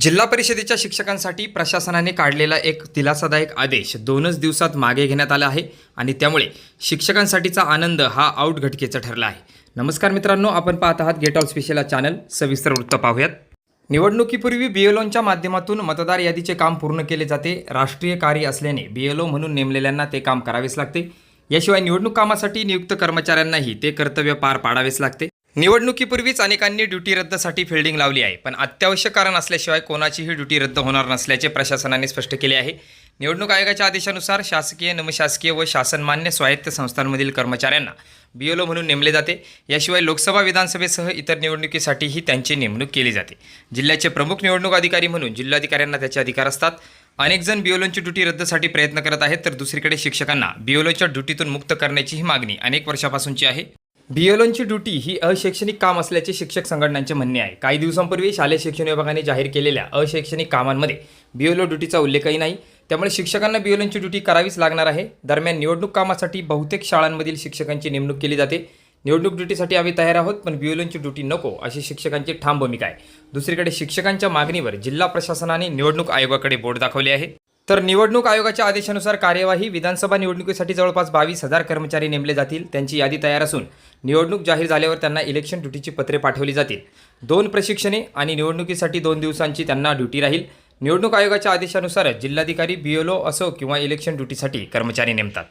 जिल्हा परिषदेच्या शिक्षकांसाठी प्रशासनाने काढलेला एक दिलासादायक आदेश दोनच दिवसात मागे घेण्यात आला आहे आणि त्यामुळे शिक्षकांसाठीचा आनंद हा आउट घटकेचा ठरला आहे. नमस्कार मित्रांनो आपण पाहत आहात गेट ऑल स्पेशल चॅनल सविस्तर वृत्त पाहूयात. निवडणुकीपूर्वी बीएलओंच्या माध्यमातून मतदार यादीचे काम पूर्ण केले जाते. राष्ट्रीय कार्य असल्याने बीएलओ म्हणून नेमलेल्यांना ते काम करावेच लागते. याशिवाय निवडणूक कामासाठी नियुक्त कर्मचाऱ्यांनाही ते कर्तव्य पार पाडावेच लागते. निवडणुकीपूर्वीच अनेकांनी ड्युटी रद्दसाठी फिल्डिंग लावली आहे. पण अत्यावश्यक कारण असल्याशिवाय कोणाचीही ड्युटी रद्द होणार नसल्याचे प्रशासनाने स्पष्ट केले आहे. निवडणूक आयोगाच्या आदेशानुसार शासकीय नमशासकीय व शासनमान्य स्वायत्त संस्थांमधील कर्मचाऱ्यांना बीएलओ म्हणून नेमले जाते. याशिवाय लोकसभा विधानसभेसह इतर निवडणुकीसाठीही त्यांची नेमणूक केली जाते. जिल्ह्याचे प्रमुख निवडणूक अधिकारी म्हणून जिल्हाधिकाऱ्यांना त्याचे अधिकार असतात. अनेक जण बीओलोंची ड्युटी रद्दसाठी प्रयत्न करत आहेत तर दुसरीकडे शिक्षकांना बीओलोच्या ड्युटीतून मुक्त करण्याची ही मागणी अनेक वर्षापासूनची आहे. बीएलओंची ड्युटी ही अशैक्षणिक काम असल्याचे शिक्षक संघटनांचे म्हणणे आहे. काही दिवसांपूर्वी शालेय शिक्षण विभागाने जाहीर केलेल्या अशैक्षणिक कामांमध्ये बीएलओ ड्युटीचा उल्लेखही नाही. त्यामुळे शिक्षकांना बीएलओंची ड्युटी करावीच लागणार आहे. दरम्यान निवडणूक कामासाठी बहुतेक शाळांमधील शिक्षकांची नेमणूक केली जाते. निवडणूक ड्युटीसाठी आम्ही तयार आहोत पण बीएलओंची ड्युटी नको अशी शिक्षकांची ठाम भूमिका आहे. दुसरीकडे शिक्षकांच्या मागणीवर जिल्हा प्रशासनाने निवडणूक आयोगाकडे बोट दाखवले आहे. तर निवडणूक आयोगाच्या आदेशानुसार कार्यवाही विधानसभा निवडणुकीसाठी जवळपास बावीस हजार कर्मचारी नेमले जातील त्यांची यादी तयार असून निवडणूक जाहीर झाल्यावर त्यांना इलेक्शन ड्युटीची पत्रे पाठवली जातील. दोन प्रशिक्षणे आणि निवडणुकीसाठी दोन दिवसांची त्यांना ड्युटी राहील. निवडणूक आयोगाच्या आदेशानुसारच जिल्हाधिकारी बीएलओ असो किंवा इलेक्शन ड्युटीसाठी कर्मचारी नेमतात.